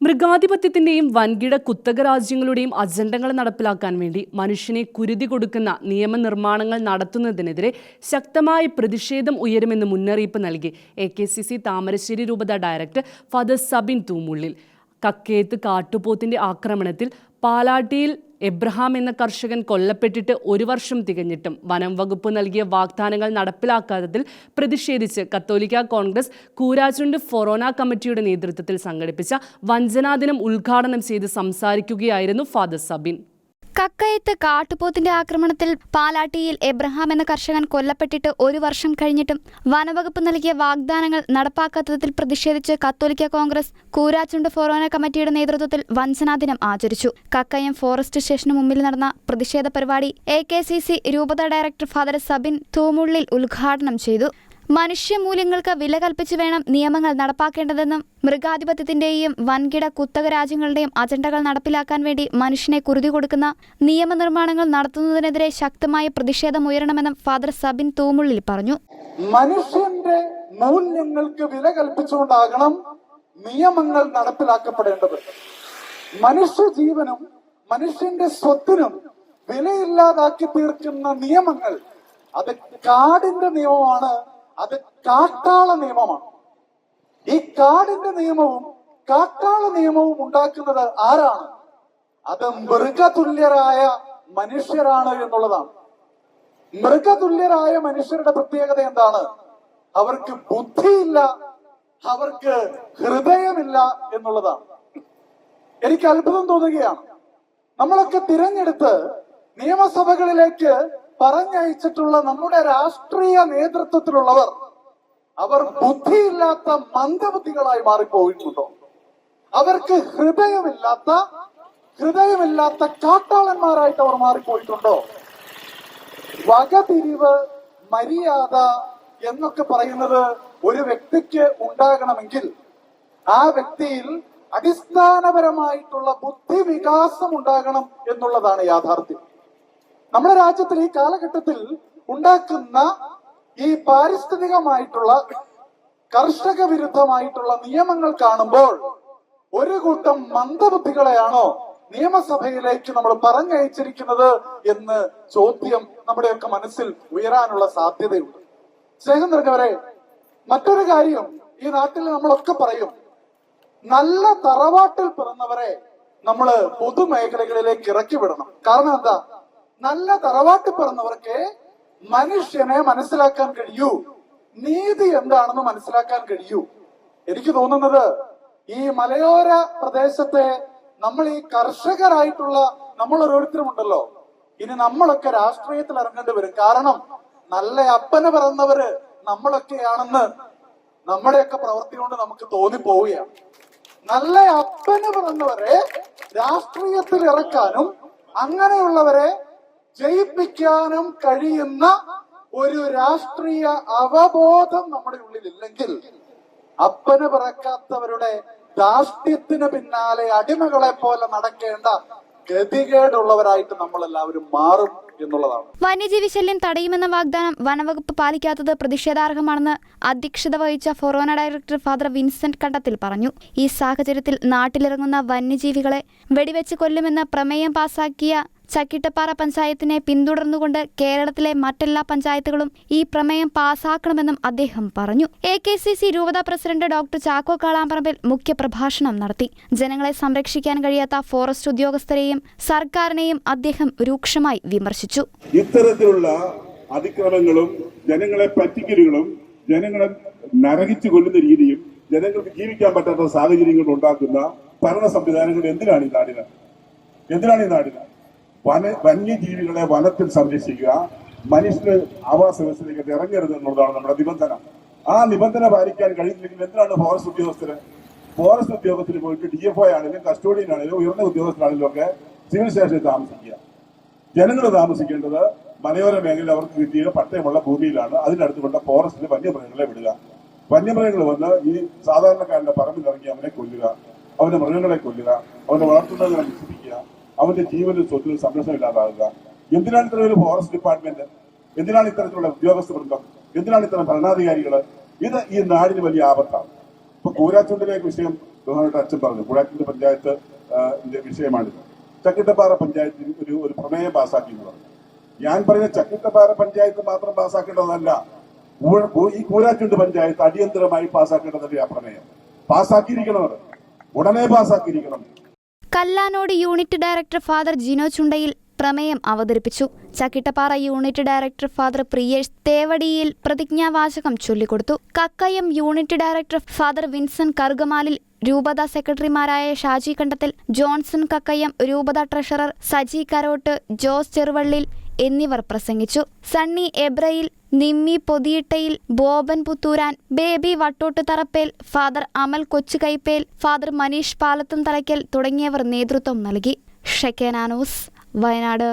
മൃഗാധിപത്യത്തിന്റെയും വൻകിട കുത്തക രാജ്യങ്ങളുടെയും അജണ്ടകൾ നടപ്പിലാക്കാൻ വേണ്ടി മനുഷ്യനെ കുരുതി കൊടുക്കുന്ന നിയമനിർമ്മാണങ്ങൾ നടത്തുന്നതിനെതിരെ ശക്തമായ പ്രതിഷേധം ഉയരുമെന്ന് മുന്നറിയിപ്പ് നൽകി. A K C C Thamarassery രൂപത ഡയറക്ടർ ഫാദർ സബിൻ തൂമുള്ളിൽ. കക്കേത്ത് കാട്ടുപോത്തിന്റെ ആക്രമണത്തിൽ പാലാട്ടിയിൽ എബ്രഹാം എന്ന കർഷകൻ കൊല്ലപ്പെട്ടിട്ട് ഒരു വർഷം തികഞ്ഞിട്ടും വനം വകുപ്പ് നൽകിയ വാഗ്ദാനങ്ങൾ നടപ്പിലാക്കാത്തതിൽ പ്രതിഷേധിച്ച് കത്തോലിക്ക കോൺഗ്രസ് കൂരാചുണ്ട് ഫൊറോന കമ്മിറ്റിയുടെ നേതൃത്വത്തിൽ സംഘടിപ്പിച്ച വഞ്ചനാദിനം ഉദ്ഘാടനം ചെയ്ത് സംസാരിക്കുകയായിരുന്നു ഫാദർ സബിൻ. കക്കയത്ത് കാട്ടുപോത്തിന്റെ ആക്രമണത്തിൽ പാലാട്ടിയിൽ എബ്രഹാം എന്ന കർഷകൻ കൊല്ലപ്പെട്ടിട്ട് ഒരു വർഷം കഴിഞ്ഞിട്ടും വനവകുപ്പ് നൽകിയ വാഗ്ദാനങ്ങൾ നടപ്പാക്കാത്തതിൽ പ്രതിഷേധിച്ച് കത്തോലിക്ക കോൺഗ്രസ് കൂരാച്ചുണ്ട് ഫൊറോന കമ്മിറ്റിയുടെ നേതൃത്വത്തിൽ വഞ്ചനാ ദിനം ആചരിച്ചു. കക്കയം ഫോറസ്റ്റ് സ്റ്റേഷന് മുമ്പിൽ നടന്ന പ്രതിഷേധ പരിപാടി എ കെ സി സി രൂപത ഡയറക്ടർ ഫാദർ സബിൻ തൂമുള്ളിൽ ഉദ്ഘാടനം ചെയ്തു. മനുഷ്യമൂല്യങ്ങൾക്ക് വില കൽപ്പിച്ചു വേണം നിയമങ്ങൾ നടപ്പാക്കേണ്ടതെന്നും മൃഗാധിപത്യത്തിന്റെയും വൻകിട കുത്തക രാജ്യങ്ങളുടെയും അജണ്ടകൾ നടപ്പിലാക്കാൻ വേണ്ടി മനുഷ്യനെ കുരുതി കൊടുക്കുന്ന നിയമനിർമ്മാണങ്ങൾ നടത്തുന്നതിനെതിരെ ശക്തമായ പ്രതിഷേധം ഉയരണമെന്നും ഫാദർ സബിൻ തൂമുള്ളിൽ പറഞ്ഞു. മനുഷ്യന്റെ മൂല്യങ്ങൾക്ക് വില കൽപ്പിച്ചുകൊണ്ടാകണം നിയമങ്ങൾ നടപ്പിലാക്കപ്പെടേണ്ടത്. മനുഷ്യ ജീവനും മനുഷ്യന്റെ സ്വത്തിനും വിലയില്ലാതാക്കി തീർക്കുന്ന നിയമങ്ങൾ അത് കാടിന്റെ നിയമമാണ് അത് കാട്ടാള നിയമമാണ്. ഈ കാടിന്റെ നിയമവും കാട്ടാള നിയമവും ഉണ്ടാക്കുന്നത് ആരാണ്? അത് മൃഗതുല്യരായ മനുഷ്യരാണ് എന്നുള്ളതാണ്. മൃഗതുല്യരായ മനുഷ്യരുടെ പ്രത്യേകത എന്താണ്? അവർക്ക് ബുദ്ധിയില്ല അവർക്ക് ഹൃദയമില്ല എന്നുള്ളതാണ്. എനിക്ക് അത്ഭുതം തോന്നുകയാണ്. നമ്മളൊക്കെ തിരഞ്ഞെടുത്ത് നിയമസഭകളിലേക്ക് പറഞ്ഞയച്ചിട്ടുള്ള നമ്മുടെ രാഷ്ട്രീയ നേതൃത്വത്തിലുള്ളവർ അവർ ബുദ്ധിയില്ലാത്ത മന്ദബുദ്ധികളായി മാറിപ്പോയിട്ടുണ്ടോ? അവർക്ക് ഹൃദയമില്ലാത്ത ഹൃദയമില്ലാത്ത കാട്ടാളന്മാരായിട്ട് അവർ മാറിപ്പോയിട്ടുണ്ടോ? വകതിരിവ് മര്യാദ എന്നൊക്കെ പറയുന്നത് ഒരു വ്യക്തിക്ക് ഉണ്ടാകണമെങ്കിൽ ആ വ്യക്തിയിൽ അടിസ്ഥാനപരമായിട്ടുള്ള ബുദ്ധിവികാസം ഉണ്ടാകണം എന്നുള്ളതാണ് യാഥാർത്ഥ്യം. നമ്മുടെ രാജ്യത്തിൽ ഈ കാലഘട്ടത്തിൽ ഉണ്ടാക്കുന്ന ഈ പാരിസ്ഥിതികമായിട്ടുള്ള കർഷക വിരുദ്ധമായിട്ടുള്ള നിയമങ്ങൾ കാണുമ്പോൾ ഒരു കൂട്ടം മന്ദബുദ്ധികളെയാണോ നിയമസഭയിലേക്ക് നമ്മൾ പറഞ്ഞയച്ചിരിക്കുന്നത് എന്ന് ചോദ്യം നമ്മുടെയൊക്കെ മനസ്സിൽ ഉയരാനുള്ള സാധ്യതയുണ്ട്. സ്നേഹം നിറഞ്ഞവരെ മറ്റൊരു കാര്യം ഈ നാട്ടിൽ നമ്മളൊക്കെ പറയും നല്ല തറവാട്ടിൽ പിറന്നവരെ നമ്മൾ പൊതുമേഖലകളിലേക്ക് ഇറക്കി വിടണം. കാരണം എന്താ? നല്ല തറവാട്ട് പിറന്നവർക്ക് മനുഷ്യനെ മനസ്സിലാക്കാൻ കഴിയൂ. നീതി എന്താണെന്ന് മനസ്സിലാക്കാൻ കഴിയൂ. എനിക്ക് തോന്നുന്നത് ഈ മലയോര പ്രദേശത്തെ നമ്മൾ ഈ കർഷകരായിട്ടുള്ള നമ്മൾ ഓരോരുത്തരും ഉണ്ടല്ലോ ഇനി നമ്മളൊക്കെ രാഷ്ട്രീയത്തിൽ ഇറങ്ങേണ്ടി വരും. കാരണം നല്ല അപ്പന് പിറന്നവര് നമ്മളൊക്കെയാണെന്ന് നമ്മുടെയൊക്കെ പ്രവൃത്തി കൊണ്ട് നമുക്ക് തോന്നിപ്പോവുകയാണ്. നല്ല അപ്പന് പിറന്നവരെ രാഷ്ട്രീയത്തിൽ ഇറക്കാനും അങ്ങനെയുള്ളവരെ ജയിപ്പിക്കാനും കഴിയുന്ന ഒരു രാഷ്ട്രീയ അവബോധം നമ്മുടെ ഉള്ളിൽ ഇല്ലെങ്കിൽ അപ്പന് പിറക്കാത്തവരുടെ ധാർഷ്ട്യത്തിന് പിന്നാലെ അടിമകളെ പോലെ നടക്കേണ്ട ഗതികേടുള്ളവരായിട്ട് നമ്മൾ എല്ലാവരും മാറും എന്നുള്ളതാണ്. വന്യജീവി ശല്യം തടയുമെന്ന വാഗ്ദാനം വനവകുപ്പ് പാലിക്കാത്തത് പ്രതിഷേധാർഹമാണെന്ന് അധ്യക്ഷത വഹിച്ച ഫൊറോന ഡയറക്ടർ ഫാദർ വിൻസെന്റ് കണ്ടത്തിൽ പറഞ്ഞു. ഈ സാഹചര്യത്തിൽ നാട്ടിലിറങ്ങുന്ന വന്യജീവികളെ വെടിവെച്ച് കൊല്ലുമെന്ന് പ്രമേയം പാസാക്കിയ ചക്കിട്ടപ്പാറ പഞ്ചായത്തിനെ പിന്തുടർന്നുകൊണ്ട് കേരളത്തിലെ മറ്റെല്ലാ പഞ്ചായത്തുകളും ഈ പ്രമേയം പാസാക്കണമെന്നും അദ്ദേഹം പറഞ്ഞു. എ കെ സി സി രൂപതാ പ്രസിഡന്റ് ഡോക്ടർ ചാക്കോ കാളാമ്പറമ്പിൽ മുഖ്യപ്രഭാഷണം നടത്തി. ജനങ്ങളെ സംരക്ഷിക്കാൻ കഴിയാത്ത ഫോറസ്റ്റ് ഉദ്യോഗസ്ഥരെയും സർക്കാരിനെയും അദ്ദേഹം രൂക്ഷമായി വിമർശിച്ചു. ഇത്തരത്തിലുള്ള അതിക്രമങ്ങളും ജനങ്ങളെ പറ്റിക്കലുകളും ജനങ്ങളെ നരകിച്ചു കൊല്ലുന്ന രീതിയും ജനങ്ങൾക്ക് ജീവിക്കാൻ പറ്റാത്ത സാഹചര്യങ്ങൾ ഉണ്ടാക്കുന്ന ഭരണ സംവിധാനങ്ങൾ എന്തിനാണ് ഈ നാടിന്? എന്തിനാണ് ഈ നാടിന്? വന വന്യജീവികളെ വനത്തിൽ സംരക്ഷിക്കുക. മനുഷ്യന് ആവാസ വ്യവസ്ഥയിലേക്ക് ഇറങ്ങരുത് എന്നുള്ളതാണ് നമ്മുടെ നിബന്ധന. ആ നിബന്ധന പാലിക്കാൻ കഴിയുന്നില്ലെങ്കിൽ എന്തിനാണ് ഫോറസ്റ്റ് ഉദ്യോഗസ്ഥര്? ഫോറസ്റ്റ് ഉദ്യോഗസ്ഥർ പോയിട്ട് ഡി എഫ് ഒ ആണെങ്കിലും കസ്റ്റോഡിയൻ ആണെങ്കിലും ഉയർന്ന ഉദ്യോഗസ്ഥരാണെങ്കിലും ഒക്കെ സിവിൽ സ്റ്റേഷനിൽ താമസിക്കുക. ജനങ്ങൾ താമസിക്കേണ്ടത് മലയോര മേഖലയിൽ അവർക്ക് കിട്ടിയ പട്ടയമുള്ള ഭൂമിയിലാണ്. അതിനടുത്ത് അതിനടുത്തുകൊണ്ട് ഫോറസ്റ്റിൽ വന്യമൃഗങ്ങളെ വിടുക. വന്യമൃഗങ്ങൾ വന്ന് ഈ സാധാരണക്കാരന്റെ പറമ്പിൽ ഇറങ്ങി അവനെ കൊല്ലുക. അവന്റെ മൃഗങ്ങളെ കൊല്ലുക. അവന്റെ വളർത്തുന്നതിനെ നശിപ്പിക്കുക. അവന്റെ ജീവനും സ്വത്തിനും സംരക്ഷണം ഇല്ലാതാകുക എന്തിനാണ് ഇത്ര ഒരു ഫോറസ്റ്റ് ഡിപ്പാർട്ട്മെന്റ് എന്തിനാണ് ഇത്തരത്തിലുള്ള ഉദ്യോഗസ്ഥ വൃന്ദം? എന്തിനാണ് ഇത്തരം ഭരണാധികാരികൾ? ഇത് ഈ നാടിന് വലിയ ആപത്താണ്. ഇപ്പൊ കൂരാച്ചുണ്ടിലെ വിഷയം പ്രധാനമായിട്ട് അച്ഛൻ പറഞ്ഞു. കൂരാച്ചുണ്ട് പഞ്ചായത്ത് വിഷയമാണിത്. ചക്കിട്ടപ്പാറ പഞ്ചായത്തിൽ ഒരു ഒരു പ്രമേയം പാസാക്കി എന്ന് പറഞ്ഞു. ഞാൻ പറയുന്ന ചക്കിട്ടപ്പാറ പഞ്ചായത്ത് മാത്രം പാസ്സാക്കേണ്ടതല്ല ഈ കൂരാച്ചുണ്ട് പഞ്ചായത്ത് അടിയന്തരമായി പാസ്സാക്കേണ്ടതല്ലേ ആ പ്രമേയം? പാസ്സാക്കിയിരിക്കണം അത്. ഉടനെ പാസ്സാക്കിയിരിക്കണം Kallanode unit director father Jino Chundayil പ്രമേയം അവതരിപ്പിച്ചു. Chakkittappara unit director father Priyesh Thevadiyil പ്രതിജ്ഞാവാചകം ചൊല്ലിക്കൊടുത്തു. Kakkayam unit director father Vincent Karukamalil രൂപത സെക്രട്ടറിമാരായ ഷാജി കണ്ടത്തിൽ ജോൺസൺ കക്കയം രൂപത ട്രഷറർ സജി കരോട്ട് ജോസ് ചെറുവള്ളിൽ എന്നിവർ പ്രസംഗിച്ചു. Sunny Ebrayil Nimmi Pothiyittayil Boban Puthooran Baby Vattottu Tharappel father Amal Kochukaippel father Manish Palathumthalaykkal തുടങ്ങിയവർ നേതൃത്വം നൽകി. ഷെക്കേനാനൂസ് വയനാട്.